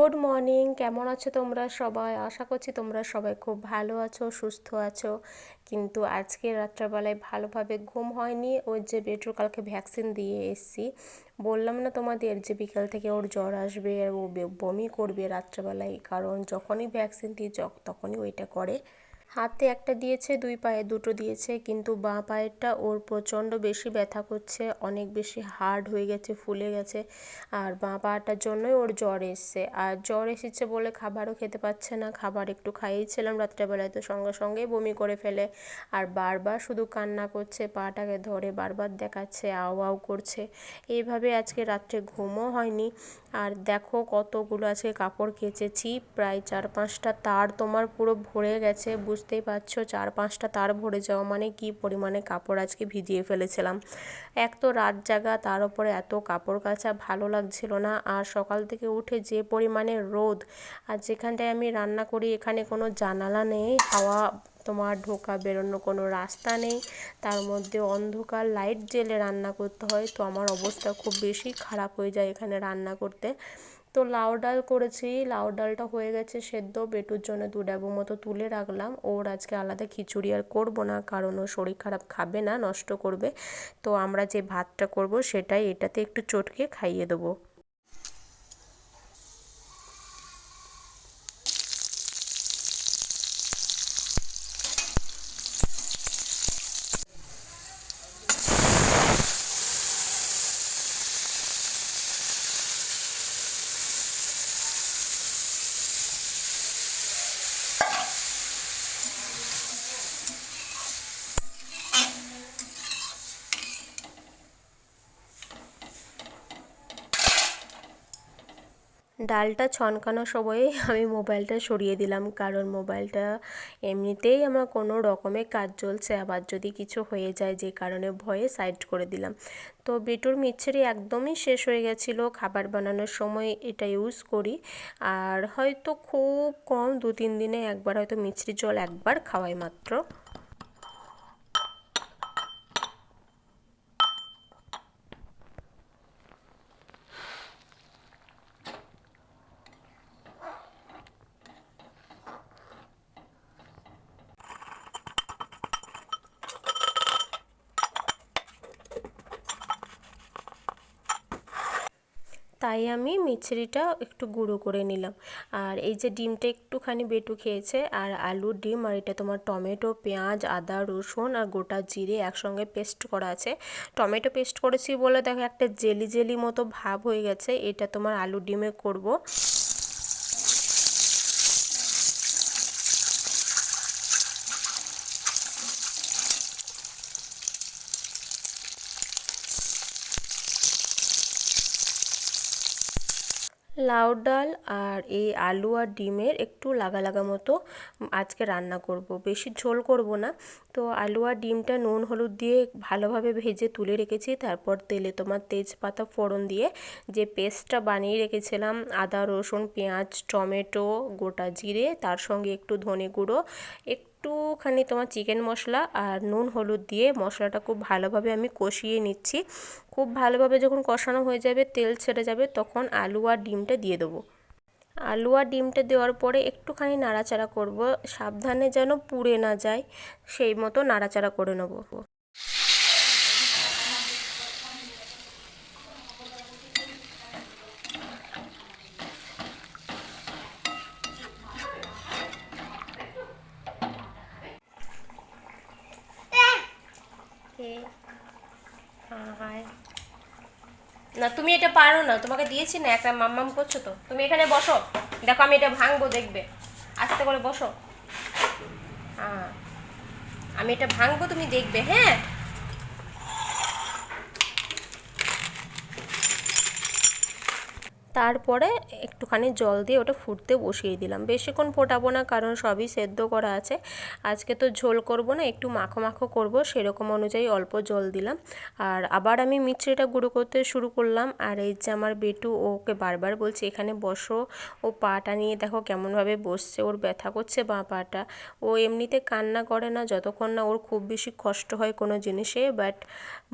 Good morning কেমন আছো তোমরা সবাই? আশা করছি তোমরা সবাই খুব ভালো আছো, সুস্থ আছো। কিন্তু আজকে রাত্রেবেলায় ভালোভাবে ঘুম হয়নি। ওর যে বেটুর কালকে ভ্যাকসিন দিয়ে এসছি। বললাম না তোমাদের যে বিকাল থেকে ওর জ্বর আসবে আর ও বমি করবে রাত্রেবেলায়। কারণ যখনই ভ্যাকসিন যখ তখনই ওইটা করে। হাতে একটা দিয়েছে, দুই পায়ে দুটো দিয়েছে, কিন্তু বাঁ পায়েরটা ওর প্রচণ্ড বেশি ব্যথা করছে, অনেক বেশি হার্ড হয়ে গেছে, ফুলে গেছে, আর বাঁ পাটার জন্যই ওর জ্বর এসছে। আর জ্বর এসেছে বলে খাবারও খেতে পাচ্ছে না, খাবার একটু খাইয়েছিলাম রাত্রেবেলায়, তো সঙ্গে সঙ্গেই বমি করে ফেলে। আর বারবার শুধু কান্না করছে, পাটাকে ধরে বারবার দেখাচ্ছে, আও আও করছে। এইভাবে আজকে রাত্রে ঘুমও হয়নি। আর দেখো কতগুলো আজকে কাপড় কেচেছি, প্রায় চার পাঁচটা তার তোমার পুরো ভরে গেছে বুঝতেই পারছ চার পাঁচটা তার ভরে যাওয়া মানে কি পরিমাণে কাপড় আজকে ভিজিয়ে ফেলেছিলাম। এক তো রাত জাগা, তার উপরে এত কাপড় কাচা, ভালো লাগছিল না। আর সকাল থেকে উঠে যে পরিমাণে রোদ, আর যেখানটায় আমি রান্না করি, এখানে কোনো জানালা নেই, হাওয়া তোমার ঢোকা বেরোনো কোনো রাস্তা নেই। তার মধ্যে অন্ধকার, লাইট জ্বেলে রান্না করতে হয়, তো আমার অবস্থা খুব বেশি খারাপ হয়ে যায় এখানে রান্না করতে। তো লাউ ডাল করেছি, লাউ ডালটা হয়ে গেছে সেদ্ধ। বেটুর জন্য দু ডাবু মতো তুলে রাখলাম। ওর আজকে আলাদা খিচুড়ি আর করব না, কারণ ও শরীর খারাপ খাবে না, নষ্ট করবে। তো আমরা যে ভাতটা করব সেটাই, এটাতে একটু চটকে খাইয়ে দেবো। ডালটা ছনকানোর সময়ে আমি মোবাইলটা সরিয়ে দিলাম, কারণ মোবাইলটা এমনিতেই আমার কোনো রকমের কাজ চলছে। আবার যদি কিছু হয়ে যায়, যে কারণে ভয়ে সাইড করে দিলাম। তো বিটুর মিচ্ছেরি একদমই শেষ হয়ে গেছিল খাবার বানানোর সময়, এটা ইউজ করি। আর হয়তো খুব কম দু তিন দিনে একবার হয়তো মিছরি জল একবার খাওয়াই মাত্র। তাই আমি মিছরিটা একটু গুঁড়ো করে নিলাম। আর এই যে ডিমটা একটুখানি বেটু খেয়েছে, আর আলুর ডিম, আর এটা তোমার টমেটো, পেঁয়াজ, আদা, রসুন, আর গোটা জিরে একসঙ্গে পেস্ট করা আছে। টমেটো পেস্ট করেছি বলে দেখো একটা জেলি জেলি মতো ভাব হয়ে গেছে, এটা তোমার আলু ডিমে করব। লাউ ডাল আর এই আলু আর ডিমের একটু লাগা লাগা মতো আজকে রান্না করব। বেশি ঝোল করব না। তো আলু আর ডিমটা নুন, হলুদ দিয়ে ভালোভাবে ভেজে তুলে রেখেছি। তারপর তেলে তোমার তেজপাতা ফোড়ন দিয়ে যে পেস্টটা বানিয়ে রেখেছিলাম, আদা, রসুন, পেঁয়াজ, টমেটো, গোটা জিরে, তার সঙ্গে একটু ধনে গুঁড়ো একটুখানি তোমার চিকেন মশলা আর নুন হলুদ দিয়ে মশলাটা খুব ভালোভাবে আমি কষিয়ে নিচ্ছি। খুব ভালোভাবে যখন কষানো হয়ে যাবে, তেল ছেড়ে যাবে, তখন আলু আর ডিমটা দিয়ে দেবো। আলু আর ডিমটা দেওয়ার পরে একটুখানি নাড়াচাড়া করব। সাবধানে যেন পুড়ে না যায়, সেই মতো নাড়াচাড়া করে নেব। না, তুমি এটা পারো না, তোমাকে দিয়েছি না, একটা মাম্মাম করছ তো। তুমি এখানে বসো। দেখো, আমি এটা ভাঙবো, দেখবে। আস্তে করে বসো। হ্যাঁ আমি এটা ভাঙবো, তুমি দেখবে হ্যাঁ? তারপরে একটুখানি জল দিয়ে ওটা ফুটতে বসিয়ে দিলাম। বেশিক্ষণ ফোটাবো না, কারণ সবই সেদ্ধ করা আছে। আজকে তো ঝোল করব না, একটু মাখো মাখো করব, সেরকম অনুযায়ী অল্প জল দিলাম। আর আবার আমি মিচড়িটা গুঁড়ো করতে শুরু করলাম, আর এই যে আমার বেটু ওকে বারবার বলছে, এখানে বসো, ও পাটা নিয়ে দেখো কেমনভাবে বসছে, ওর ব্যথা করছে বাঁ পাটা। ও এমনিতে কান্না করে না, যতক্ষণ না ওর খুব বেশি কষ্ট হয় কোনো জিনিসে, বাট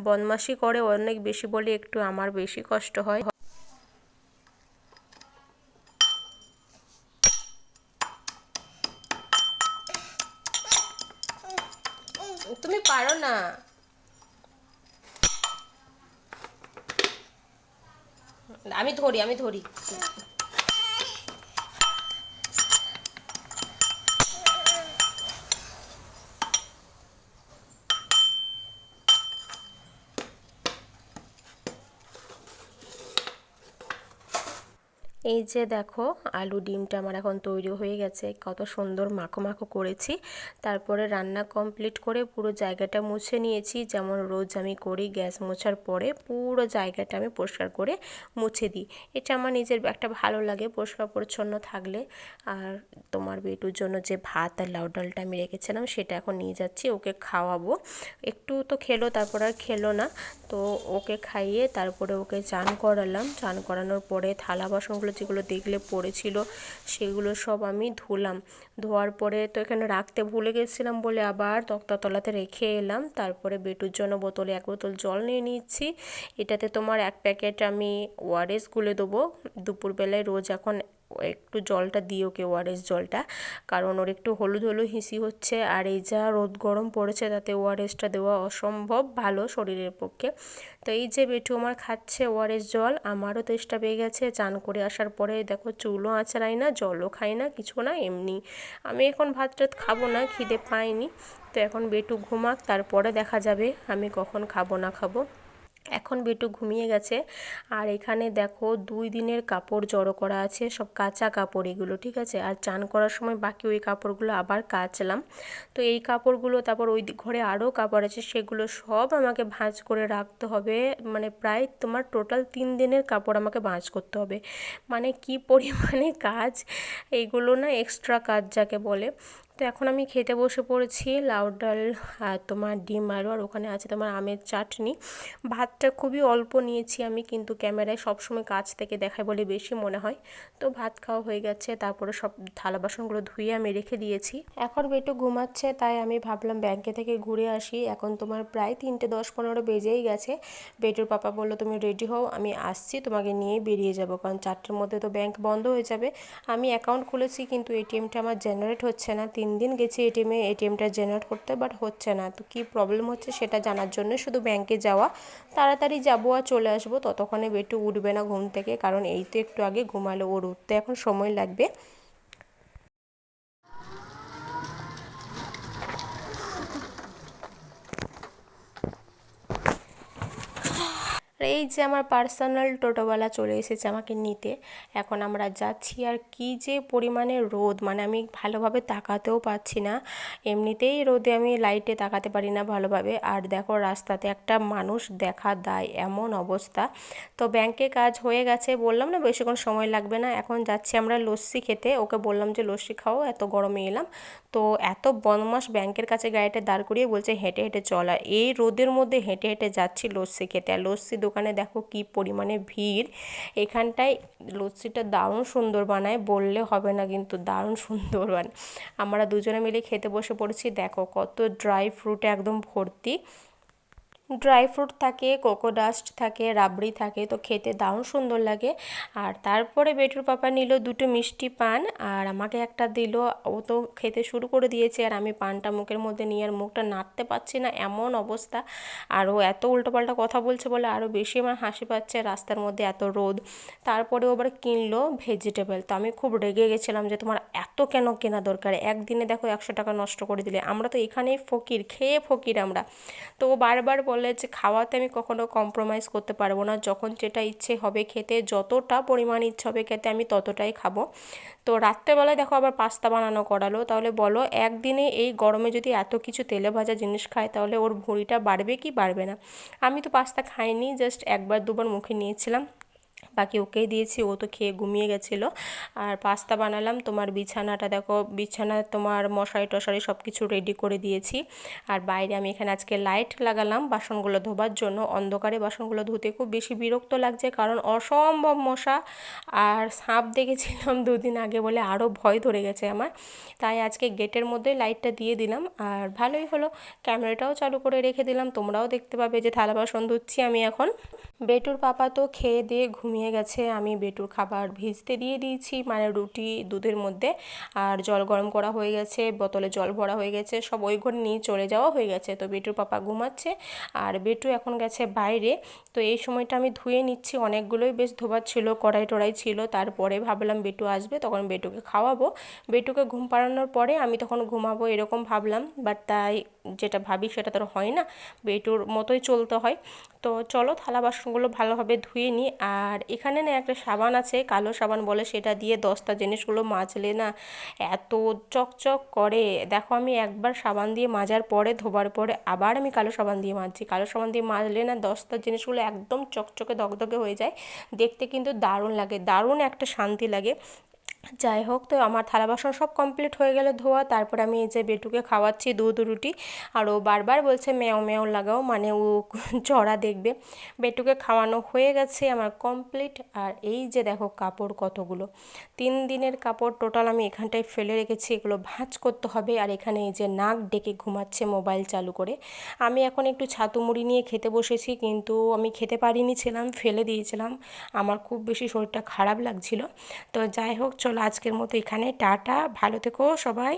বদমাশি করে অনেক বেশি বলে একটু আমার বেশি কষ্ট হয়। ধরি আমি ধরি। এই যে দেখো, আলু ডিমটা আমার এখন তৈরি হয়ে গেছে। কত সুন্দর মাখো মাখো করেছি। তারপরে রান্না কমপ্লিট করে পুরো জায়গাটা মুছে নিয়েছি। যেমন রোজ আমি করি গ্যাস মোছার পরে পুরো জায়গাটা আমি পরিষ্কার করে মুছে দিই। এটা আমার নিজের একটা ভালো লাগে পরিষ্কার পরিচ্ছন্ন থাকলে। আর তোমার বেটুর জন্য যে ভাত আর লাউ ডালটা আমি রেখেছিলাম, সেটা এখন নিয়ে যাচ্ছি, ওকে খাওয়াবো। একটু তো খেলো, তারপর আর খেলো না। তো ওকে খাইয়ে তারপরে ওকে চান করালাম। চান করানোর পরে থালা বাসনগুলো যেগুলো দেখলে পড়েছিল, সেগুলো সব আমি ধুলাম। ধোয়ার পরে তো এখানে রাখতে ভুলে গেছিলাম বলে আবার তক্তাতলাতে রেখে এলাম। তারপরে বেটুর জন্য বোতলে এক বোতল জল নিয়ে নিচ্ছি। এটাতে তোমার এক প্যাকেট আমি ওয়ারেস গুলে দেবো। দুপুরবেলায় রোজ এখন একটু জলটা দিও ওকে ওআরএস জলটা। কারণ ওর একটু হলুদ হলুদ হিসি হচ্ছে আর এই যা রোদ গরম পড়েছে তাতে ওআরএসটা দেওয়া অসম্ভব ভালো শরীরের পক্ষে। তো এই যে বেটু আমার খাচ্ছে ওআরএস জল, আমারও তেষ্টা পেয়ে গেছে। চান করে আসার পরে দেখো চুলও আঁচড়াই না, জলও খাই না, কিছু না, এমনি। আমি এখন ভাত টাত খাব না, খিদে পাইনি তো এখন বেটু ঘুমাক, তারপরে দেখা যাবে আমি কখন খাব না খাব। এখন বেটু ঘুমিয়ে গেছে। আর এখানে দেখো দুই দিনের কাপড় জড়ো করা আছে, সব কাঁচা কাপড় এগুলো, ঠিক আছে? আর চান করার সময় বাকি ওই কাপড়গুলো আবার কাচলাম। তো এই কাপড়গুলো, তারপর ওই ঘরে আরও কাপড় আছে, সেগুলো সব আমাকে ভাঁজ করে রাখতে হবে। মানে প্রায় তোমার টোটাল তিন দিনের কাপড় আমাকে ভাঁজ করতে হবে। মানে কি পরিমাণে কাজ এইগুলো না এক্সট্রা কাজ যাকে বলে। তো এখন আমি খেতে বসে পড়েছি, লাউ ডাল আর তোমার ডিম আলু, আর ওখানে আছে তোমার আমের চাটনি। ভাতটা খুবই অল্প নিয়েছি আমি, কিন্তু ক্যামেরায় সবসময় কাছ থেকে দেখায় বলে বেশি মনে হয়। তো ভাত খাওয়া হয়ে গেছে, তারপরে সব থালা বাসনগুলো ধুয়ে আমি রেখে দিয়েছি। এখন বেটু ঘুমাচ্ছে, তাই আমি ভাবলাম ব্যাংকে থেকে ঘুরে আসি। এখন তোমার প্রায় তিনটে দশ পনেরো বেজেই গেছে। বেটুর পাপা বলল, তুমি রেডি হও, আমি আসছি, তোমাকে নিয়ে বেরিয়ে যাব, কারণ চারটের মধ্যে তো ব্যাংক বন্ধ হয়ে যাবে। আমি অ্যাকাউন্ট খুলেছি, কিন্তু এটিএমটা আমার জেনারেট হচ্ছে না। তিন দিন গেছি এটিএমে এটিএমটা জেনারেট করতে বাট হচ্ছে না। তো কী প্রবলেম হচ্ছে সেটা জানার জন্য শুধু ব্যাংকে যাওয়া। তাড়াতাড়ি যাব আর চলে আসব, ততক্ষণে বেটু উঠবে না ঘুম থেকে, কারণ এই তো একটু আগে ঘুমালো ওর উঠতে। এখন সময় লাগবে। আর এই যে আমার পার্সোনাল টোটোওয়ালা চলে এসেছে আমাকে নিতে, এখন আমরা যাচ্ছি আর কি যে পরিমাণে রোদ মানে আমি ভালোভাবে তাকাতেও পাচ্ছি না। এমনিতেই রোদে আমি লাইটে তাকাতে পারি না ভালোভাবে। আর দেখো রাস্তাতে একটা মানুষ দেখা দেয়, এমন অবস্থা। তো ব্যাংকে কাজ হয়ে গেছে, বললাম না বেশিক্ষণ সময় লাগবে না, এখন যাচ্ছি আমরা লস্যি খেতে। ওকে বললাম যে, লস্যি খাও, এত গরমে এলাম। তো এত বদমাস ব্যাংকের কাছে গাড়িটা দাঁড় করিয়ে বলছে, হেঁটে হেঁটে চলা। এই রোদের মধ্যে হেঁটে হেঁটে যাচ্ছি লস্যি খেতে। আর লস্যি দোকানে দেখো কি পরিমাণে ভিড়। এখানটায় লস্যিটা দারুণ সুন্দর বানায়, বললে হবে না কিন্তু দারুণ সুন্দর বানায়। আমরা দুজনে মিলে খেতে বসে পড়েছি, দেখো কত ড্রাই ফ্রুটে একদম ভর্তি। ড্রাই ফ্রুট থাকে, কোকো ডাস্ট থাকে, রাবড়ি থাকে, তো খেতে দারুণ সুন্দর লাগে। আর তারপরে বেটুর পাপা নিল দুটো মিষ্টি পান আর আমাকে একটা দিল। ও তো খেতে শুরু করে দিয়েছে আর আমি পানটা মুখের মধ্যে নিয়ে আর মুখটা নাড়তে পারছি না, এমন অবস্থা। আর ও এত উল্টোপাল্টা কথা বলছে বলে আরও বেশি আমার হাসি পাচ্ছে, রাস্তার মধ্যে এত রোদ। তারপরে ও আবার কিনলো ভেজিটেবল। তো আমি খুব রেগে গেছিলাম যে তোমার এত কেন কেনা দরকার? একদিনে দেখো একশো টাকা নষ্ট করে দিলে। আমরা তো এখানেই ফকির, খেয়ে ফকির আমরা। তো ও বারবার বলে যে খাওয়াতে আমি কখনো কম্প্রোমাইজ করতে পারব না। যখন যেটা ইচ্ছে হবে খেতে, যতটা পরিমাণ ইচ্ছে হবে খেতে আমি ততটাই খাব। তো রাত্রেবেলায় দেখো আবার পাস্তা বানানো করালো। তাহলে বলো, একদিনে এই গরমে যদি এত কিছু তেলে ভাজা জিনিস খায়, তাহলে ওর ভুঁড়িটা বাড়বে কি বাড়বে না? আমি তো পাস্তা খাইনি জাস্ট একবার দুবার মুখে নিয়েছিলাম। বাকি ওকেই দিয়েছি, ও তো খেয়ে ঘুমিয়ে গেছিল। আর পাস্তা বানালাম, তোমার বিছানাটা দেখো, বিছানা তোমার মশারি টশারি সব কিছু রেডি করে দিয়েছি। আর বাইরে আমি এখানে আজকে লাইট লাগালাম বাসনগুলো ধোবার জন্য। অন্ধকারে বাসনগুলো ধুতে খুব বেশি বিরক্ত লাগছে, কারণ অসম্ভব মশা। আর সাপ দেখেছিলাম দুদিন আগে বলে আরও ভয় ধরে গেছে আমার। তাই আজকে গেটের মধ্যে লাইটটা দিয়ে দিলাম। আর ভালোই হলো, ক্যামেরাটাও চালু করে রেখে দিলাম। তোমরাও দেখতে পাবে যে থালা বাসন ধুচ্ছি আমি এখন। বেটুর পাপা তো খেয়ে দিয়ে ঘুমিয়ে ঘুমিয়ে গেছে। আমি বেটুর খাবার ভিজতে দিয়ে দিয়েছি মানে রুটি, দুধের মধ্যে। আর জল গরম করা হয়ে গেছে, বোতলে জল ভরা হয়ে গেছে, সব ওই ঘরে নিয়ে চলে যাওয়া হয়ে গেছে। তো বেটুর পাপা ঘুমাচ্ছে, আর বেটু এখন গেছে বাইরে। তো এই সময়টা আমি ধুয়ে নিচ্ছি, অনেকগুলোই বেশ ধোবার ছিল, কড়াই টড়াই ছিল। তারপরে ভাবলাম বেটু আসবে, তখন বেটুকে খাওয়াবো। বেটুকে ঘুম পাড়ানোর পরে আমি তখন ঘুমাবো এরকম ভাবলাম বাট তাই যেটা ভাবি সেটা তো হয় না, বেটুর মতোই চলতে হয়। তো চলো থালা বাসনগুলো ভালোভাবে ধুয়ে নিই, আর এখানে না একটা সাবান আছে, কালো সাবান বলে সেটা দিয়ে দশটা জিনিসগুলো মাজলে না এত চকচক করে। দেখো আমি একবার সাবান দিয়ে মাজার পরে, ধোবার পরে আবার আমি কালো সাবান দিয়ে মাজছি। কালো সাবান দিয়ে মাজলে না দশটা জিনিসগুলো একদম চকচকে দগদগে হয়ে যায়। দেখতে কিন্তু দারুণ লাগে, দারুণ একটা শান্তি লাগে। যাই হোক, তো আমার থালা বাসন সব কমপ্লিট হয়ে গেলে ধোয়া। তারপর আমি এই যে বেটুকে খাওয়াচ্ছি দুধ, রুটি। আর ও বারবার বলছে, ম্যাও ম্যাও লাগাও। মানে ও চড়া দেখবে। বেটুকে খাওয়ানো হয়ে গেছে আমার কমপ্লিট আর এই যে দেখো কাপড় কতগুলো। তিন দিনের কাপড় টোটাল আমি এখানটায় ফেলে রেখেছি, এগুলো ভাঁজ করতে হবে। আর এখানে এই যে নাক ডেকে ঘুমাচ্ছে মোবাইল চালু করে। আমি এখন একটু ছাতু মুড়ি নিয়ে খেতে বসেছি, কিন্তু আমি খেতে পারিনি, ছিলাম, ফেলে দিয়েছিলাম। আমার খুব বেশি শরীরটা খারাপ লাগছিল। তো যাই হোক আজকের মতো এখানে টাটা ভালো থেকো সবাই।